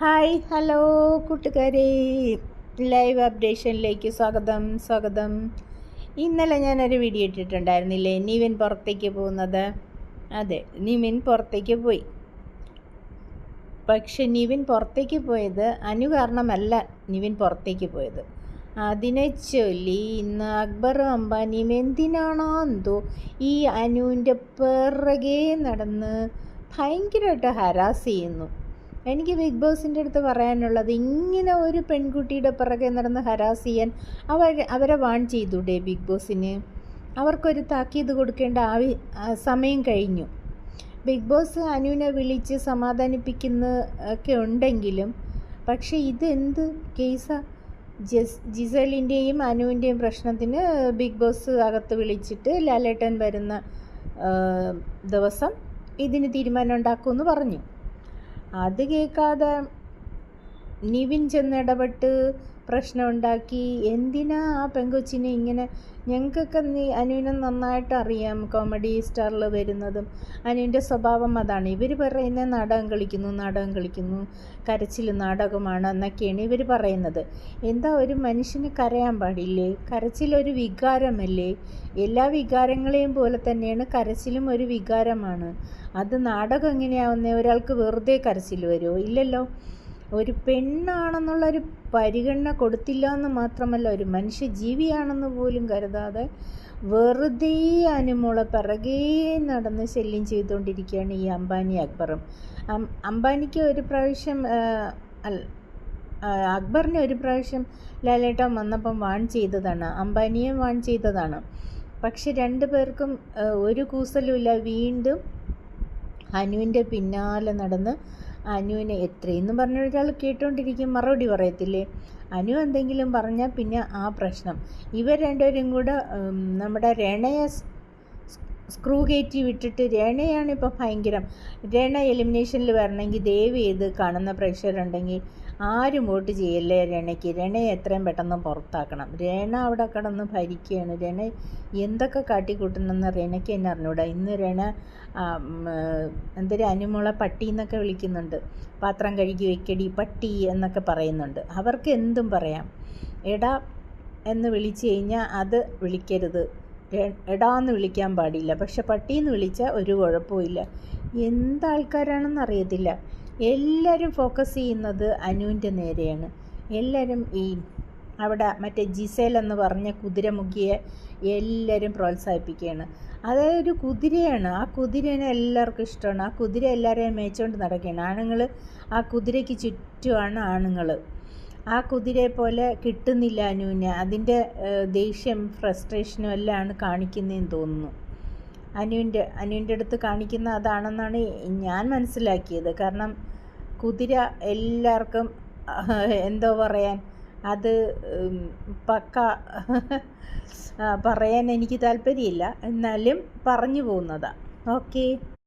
Hi hello കൂട്ടുകാരെ. Live അപ്ഡേഷനിലേക്ക് സ്വാഗതം സ്വാഗതം. ഇന്നലെ ഞാനൊരു വീഡിയോ ഇട്ടിട്ടുണ്ടായിരുന്നില്ലേ? നിവിൻ പുറത്തേക്ക് പോകുന്നത്. അതെ നിവിൻ പുറത്തേക്ക് പോയി. പക്ഷെ നിവിൻ പുറത്തേക്ക് പോയത് അനു കാരണമല്ല നിവിൻ പുറത്തേക്ക് പോയത്. അതിനെ ചൊല്ലി ഇന്ന് അക്ബർ അംബാനിയും എന്തിനാണോ എന്തോ ഈ അനുവിന്റെ പിറകെ നടന്ന് ഭയങ്കരമായിട്ട് ഹരാസ് ചെയ്യുന്നു. എനിക്ക് ബിഗ് ബോസിന്റെ അടുത്ത് പറയാനുള്ളത് ഇങ്ങനെ ഒരു പെൺകുട്ടിയുടെ പിറകെ നടന്ന് ഹരാസ് ചെയ്യാൻ അവർ അവരെ വാൺ ചെയ്തൂടെ ബിഗ് ബോസിന്. അവർക്കൊരു താക്കീത് കൊടുക്കേണ്ട ആവി സമയം കഴിഞ്ഞു. ബിഗ് ബോസ് അനുവിനെ വിളിച്ച് സമാധാനിപ്പിക്കുന്ന ഒക്കെ ഉണ്ടെങ്കിലും പക്ഷേ ഇതെന്ത് കേസാ? ജസ് ജിസലിന്റെയും അനുവിന്റെയും പ്രശ്നത്തിന് ബിഗ് ബോസ് അകത്ത് വിളിച്ചിട്ട് ലാലേട്ടൻ വരുന്ന ദിവസം ഇതിന് തീരുമാനം ഉണ്ടാക്കുമെന്ന് പറഞ്ഞു. അത് കേൾക്കാതെ നിവിൻ ചെന്നിടപെട്ട് പ്രശ്നമുണ്ടാക്കി? എന്തിനാ ആ പെങ്കൊച്ചിനെ ഇങ്ങനെ? ഞങ്ങൾക്കൊക്കെ നീ അനുവിനെ നന്നായിട്ട് അറിയാം കോമഡി സ്റ്റാറിൽ വരുന്നതും. അനുവിന്റെ സ്വഭാവം അതാണ്. ഇവർ പറയുന്നത് നാടകം കളിക്കുന്നു നാടകം കളിക്കുന്നു. കരച്ചിൽ നാടകമാണ് എന്നൊക്കെയാണ് ഇവർ പറയുന്നത്. എന്താ ഒരു മനുഷ്യന് കരയാൻ പാടില്ലേ? കരച്ചിലൊരു വികാരമല്ലേ? എല്ലാ വികാരങ്ങളെയും പോലെ തന്നെയാണ് കരച്ചിലും ഒരു വികാരമാണ്. അത് നാടകം എങ്ങനെയാവുന്നേ? ഒരാൾക്ക് വെറുതെ കരച്ചിൽ വരുമോ? ഇല്ലല്ലോ. ഒരു പെണ്ണാണെന്നുള്ളൊരു പരിഗണന കൊടുത്തില്ല എന്ന് മാത്രമല്ല ഒരു മനുഷ്യ ജീവിയാണെന്ന് പോലും കരുതാതെ വെറുതെ അനുമോളെ പിറകേ നടന്ന് ശല്യം ചെയ്തുകൊണ്ടിരിക്കുകയാണ് ഈ അംബാനി അക്ബറും. അംബാനിക്ക് ഒരു പ്രാവശ്യം അക്ബറിനെ ഒരു പ്രാവശ്യം ലാലേട്ടൻ വന്നപ്പം വാൺ ചെയ്തതാണ്. അംബാനിയും വാൺ ചെയ്തതാണ്. പക്ഷെ രണ്ടു പേർക്കും ഒരു കൂസലുമില്ല. വീണ്ടും അനുവിന്റെ പിന്നാലെ നടന്ന് അനുവിനെ എത്രയെന്നും പറഞ്ഞ ഒരാൾ കേട്ടുകൊണ്ടിരിക്കും മറുപടി പറയത്തില്ലേ? അനു എന്തെങ്കിലും പറഞ്ഞാൽ പിന്നെ ആ പ്രശ്നം. ഇവർ രണ്ടുപേരും കൂടെ നമ്മുടെ രണയെ സ്ക്രൂ കയറ്റി വിട്ടിട്ട് രേണയാണ് ഇപ്പോൾ ഭയങ്കരം. രേണ എലിമിനേഷനിൽ വരണമെങ്കിൽ ദയവ് ചെയ്ത് കാണുന്ന പ്രേക്ഷകരുണ്ടെങ്കിൽ ആരും വോട്ട് ചെയ്യല്ലേ രണയ്ക്ക്? രണയെ എത്രയും പെട്ടെന്ന് പുറത്താക്കണം. രേണ അവിടെ കിടന്ന് ഭരിക്കുകയാണ്. രണ എന്തൊക്കെ കാട്ടിക്കൂട്ടണമെന്ന് രണയ്ക്ക് തന്നെ അറിഞ്ഞൂടാ. ഇന്ന് രണ എന്തൊരു അനുമുള പട്ടി എന്നൊക്കെ വിളിക്കുന്നുണ്ട്. പാത്രം കഴുകി വെക്കടി പട്ടി എന്നൊക്കെ പറയുന്നുണ്ട്. അവർക്ക് എന്തും പറയാം. എടാ എന്ന് വിളിച്ചു കഴിഞ്ഞാൽ അത് വിളിക്കരുത്. എടാന്ന് വിളിക്കാൻ പാടില്ല. പക്ഷെ പട്ടിയെന്ന് വിളിച്ചാൽ ഒരു കുഴപ്പമില്ല എന്താൾക്കാരാണെന്ന് അറിയത്തില്ല എല്ലാവരും ഫോക്കസ് ചെയ്യുന്നത് അനുവിന്റെ നേരെയാണ്. എല്ലാവരും ഈ അവിടെ മറ്റേ ജിസേൽ എന്ന് പറഞ്ഞ കുതിരമുഖിയെ എല്ലാവരും പ്രോത്സാഹിപ്പിക്കുകയാണ്. അതായത് ഒരു കുതിരയാണ്. ആ കുതിരേനെ എല്ലാവർക്കും ഇഷ്ടമാണ്. ആ കുതിര എല്ലാവരെയും മേച്ചുകൊണ്ട് നടക്കുകയാണ്. ആണുങ്ങൾ ആ കുതിരയ്ക്ക് ചുറ്റുമാണ് ആണുങ്ങൾ ആ കുതിരയെ പോലെ കിട്ടുന്നില്ല അനുവിന് അതിന്റെ ദേഷ്യം ഫ്രസ്ട്രേഷനും എല്ലാമാണ് കാണിക്കുന്നതെന്ന് തോന്നുന്നു. അനുവിന്റെ അനുവിന്റെ അടുത്ത് കാണിക്കുന്ന അതാണെന്നാണ് ഞാൻ മനസ്സിലാക്കിയത്. കാരണം കുതിര എല്ലാവർക്കും എന്തോ പറയാൻ അത് പക്ക പറയാൻ എനിക്ക് താല്പര്യമില്ല. എന്നാലും പറഞ്ഞു പോകുന്നതാണ് ഓക്കേ.